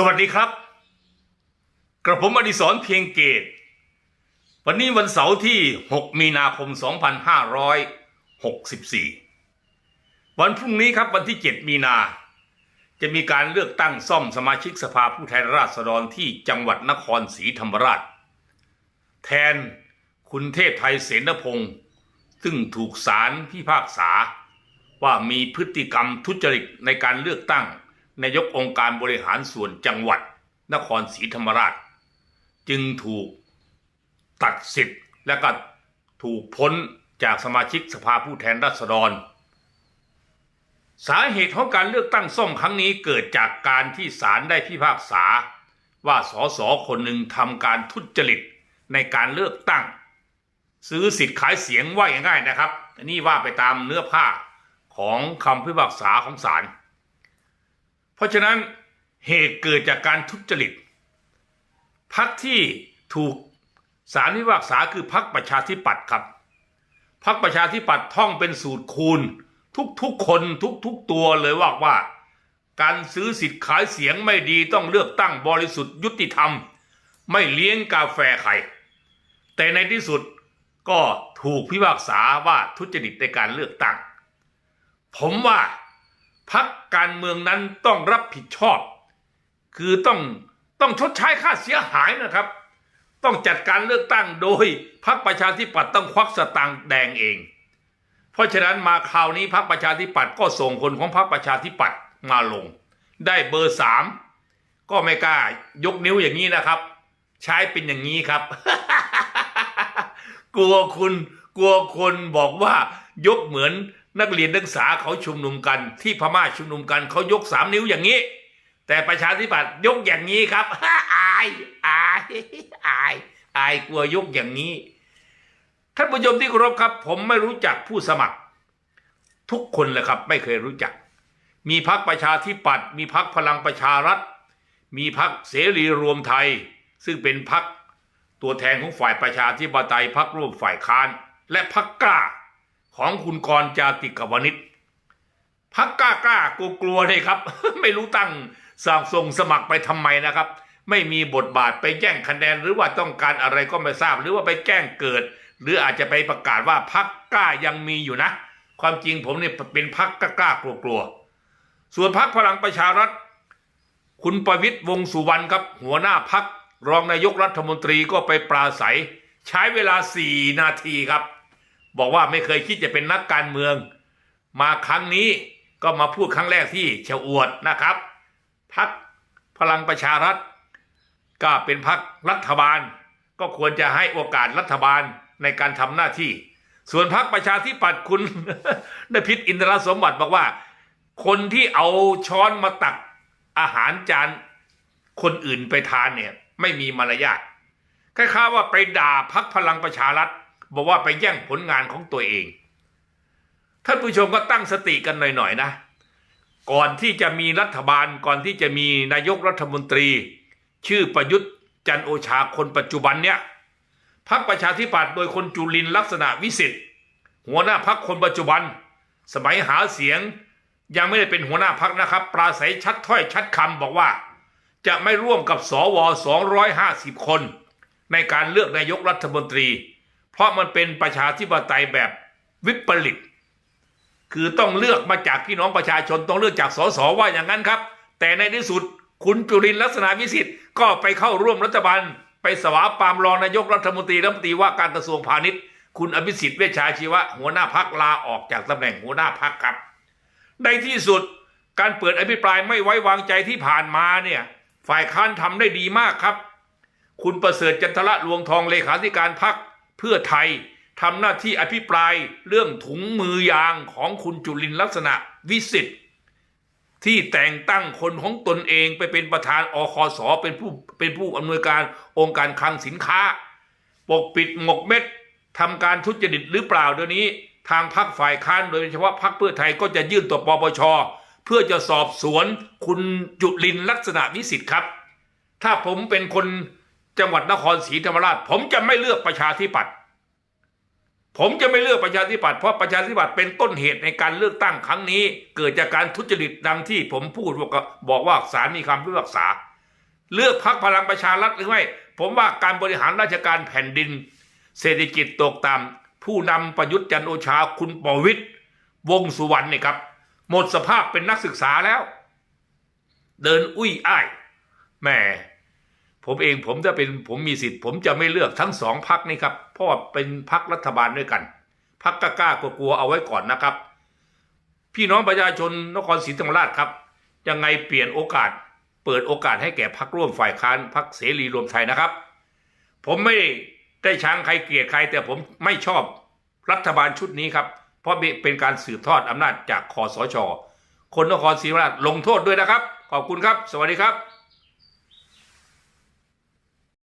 สวัสดีครับ กระผมอดิศรเพียงเกต วันนี้วันเสาร์ที่ 6 มีนาคม 2564 วันพรุ่งนี้ครับวันที่ 7 มีนา จะมีการเลือกตั้งซ่อมสมาชิกสภาผู้แทนราษฎรที่จังหวัดนครศรีธรรมราช แทนคุณเทพไทยเสนพงศ์ซึ่งถูกศาลพิพากษาว่ามีพฤติกรรมทุจริตในการเลือกตั้ง นายกองค์การบริหารส่วนจังหวัด นครศรีธรรมราช จึงถูกตัดสิทธิ์และก็ถูกพ้นจากสมาชิกสภาผู้แทนราษฎร สาเหตุของการเลือกตั้งซ่อมครั้งนี้เกิดจากการที่ศาลได้พิพากษา ว่าสสคนหนึ่งทำการทุจริตในการเลือกตั้ง ซื้อสิทธิ์ขายเสียงว่าง่ายๆนะครับนนี้ว่าไปตามเนื้อผ้าของคำพิพากษาของศาล เพราะฉะนั้นเหตุเกิดจากการทุจริตพักที่ถูกศาลพิพากษาคือพักประชาธิปัตย์ครับพักประชาธิปัตย์ท่องเป็นสูตรคูณ ทุกๆคนทุกๆตัวเลยว่าว่า การซื้อสิทธิ์ขายเสียงไม่ดีต้องเลือกตั้งบริสุทธิ์ยุติธรรม ไม่เลี้ยงกาแฟใครแต่ในที่สุดก็ถูกพิพากษาว่าทุจริตในการเลือกตั้ง ผมว่า พักการเมืองนั้นต้องรับผิดชอบ คือต้องต้องชดใช้ค่าเสียหายนะครับ ต้องจัดการเลือกตั้งโดยพักประชาธิปัตย์ต้องควักสตางค์แดงเอง เพราะฉะนั้นมาคราวนี้พักประชาธิปัตย์ก็ส่งคนของพักประชาธิปัตย์มาลง ได้เบอร์สามก็ไม่กล้ายกนิ้วอย่างนี้นะครับ ใช้เป็นอย่างนี้ครับ กลัวคุณกลัวคนบอกว่ายกเหมือน นักเรียนนักศึกษาเขาชุมนุมกันที่พม่าชุมนุมกันเขายกสามนิ้วอย่างนี้ แต่ประชาธิปัตย์ยกอย่างนี้ครับอายอายอายอายกลัวยกอย่างนี้ท่านผู้ชมที่เคารพครับ ผมไม่รู้จักผู้สมัคร ทุกคนเลยครับ ไม่เคยรู้จัก มีพักประชาธิปัตย์มีพักพลังประชารัฐ มีพักเสรีรวมไทย ซึ่งเป็นพักตัวแทนของฝ่ายประชาธิปไตยพักร่วมฝ่ายค้าน และพักกล้า ของคุณกรจาติกวนิชพักกล้ากล้ากลัวกลัวเลยครับ ไม่รู้ตั้งสั่งส่งสมัครไปทำไมนะครับ ไม่มีบทบาทไปแย่งคะแนนหรือว่าต้องการอะไรก็ไม่ทราบ หรือว่าไปแกล้งเกิด หรืออาจจะไปประกาศว่าพักกล้ายังมีอยู่นะ ความจริงผมเนี่ยเป็นพักกล้ากล้ากลัวกลัวส่วนพักพลังประชารัฐ คุณประวิตยวงสุวรรณครับ หัวหน้าพักรองนายกรัฐมนตรีก็ไปปราศัย ใช้เวลาสี่นาทีครับ บอกว่าไม่เคยคิดจะเป็นนักการเมือง มาครั้งนี้ก็มาพูดครั้งแรกที่เชาอวดนะครับพักพลังประชารัฐ ก็เป็นพักรัฐบาล ก็ควรจะให้โอกาสรัฐบาลในการทำหน้าที่ ส่วนพักประชาธิปัตย์คุณนพิษอินทรสมบัติบอกว่า คนที่เอาช้อนมาตักอาหารจานคนอื่นไปทานเนี่ยไม่มีมารยาทคล้ายๆว่าไปด่าพักพลังประชารัฐ บอกว่าไปแย่งผลงานของตัวเอง ท่านผู้ชมก็ตั้งสติกันหน่อยๆนะ ก่อนที่จะมีรัฐบาลก่อนที่จะมีนายกรัฐมนตรี ชื่อประยุทธ์จันโอชาคนปัจจุบันเนี่ยพักประชาธิปัตย์โดยคนจุลินลักษณะวิสิทธิ์หัวหน้าพักคนปัจจุบัน สมัยหาเสียงยังไม่ได้เป็นหัวหน้าพักนะครับ ปราศัยชัดถ้อยชัดคำบอกว่า จะไม่ร่วมกับสว 250 คน ในการเลือกนายกรัฐมนตรี เพราะมันเป็นประชาธิปไตยแบบวิปริต คือต้องเลือกมาจากพี่น้องประชาชนต้องเลือกจากสสว่าอย่างนั้นครับ แต่ในที่สุดคุณจุรินลักษณะวิสิทธิ์ก็ไปเข้าร่วมรัฐบาล ไปสวาปามรองนายกรัฐมนตรีรัฐมนตรีว่าการกระทรวงพาณิชย์ คุณอภิสิทธิ์เวชชาชีวะหัวหน้าพักลาออกจากตำแหน่งหัวหน้าพักครับ ในที่สุดการเปิดอภิปรายไม่ไว้วางใจที่ผ่านมาเนี่ยฝ่ายค้านทำได้ดีมากครับ คุณประเสริฐจันทระลวงทองเลขาธิการพัก เพื่อไทยทำหน้าที่อภิปรายเรื่องถุงมือยางของคุณจุลินลักษณะวิสิทธิ์ที่แต่งตั้งคนของตนเองไปเป็นประธานอคสเป็นผู้เป็นผู้อำนวยการองค์การคลังสินค้า ปกปิดหมกเม็ดทำการทุจริตหรือเปล่าเดี๋ยวนี้ ทางพักฝ่ายค้านโดยเฉพาะพักเพื่อไทยก็จะยื่นต่อปปชเพื่อจะสอบสวนคุณจุลินลักษณะวิสิทธิ์ครับ ถ้าผมเป็นคน จังหวัดนครศรีธรรมราช ผมจะไม่เลือกประชาธิปัตย์ผมจะไม่เลือกประชาธิปัตย์เพราะประชาธิปัตย์เป็นต้นเหตุในการเลือกตั้งครั้งนี้ เกิดจากการทุจริตดังที่ผมพูดบอกว่าศาลมีคำพิพากษา เลือกพักพลังประชารัฐหรือไม่ผมว่าการบริหารราชการแผ่นดิน เศรษฐกิจตกต่ำผู้นำประยุทธ์จันโอชาคุณปวิตยวงสุวรรณเนี่ยครับ หมดสภาพเป็นนักศึกษาแล้ว เดินอุ้ยอ้ายแหม ผมเองผมจะเป็นผมมีสิทธิ์ ผมจะไม่เลือกทั้งสองพักนี้ครับ เพราะว่าเป็นพักรัฐบาลด้วยกันพักกล้ากลัวเอาไว้ก่อนนะครับ พี่น้องประชาชนนครศรีธรรมราชครับยังไงเปลี่ยนโอกาส เปิดโอกาสให้แก่พักร่วมฝ่ายค้านพักเสรีรวมไทยนะครับ ผมไม่ได้ช้างใครเกลียดใคร แต่ผมไม่ชอบรัฐบาลชุดนี้ครับ เพราะเป็นการสืบทอดอำนาจจากคอสช คนนครศรีธรรมราชลงโทษด้วยนะครับ ขอบคุณครับ สวัสดีครับ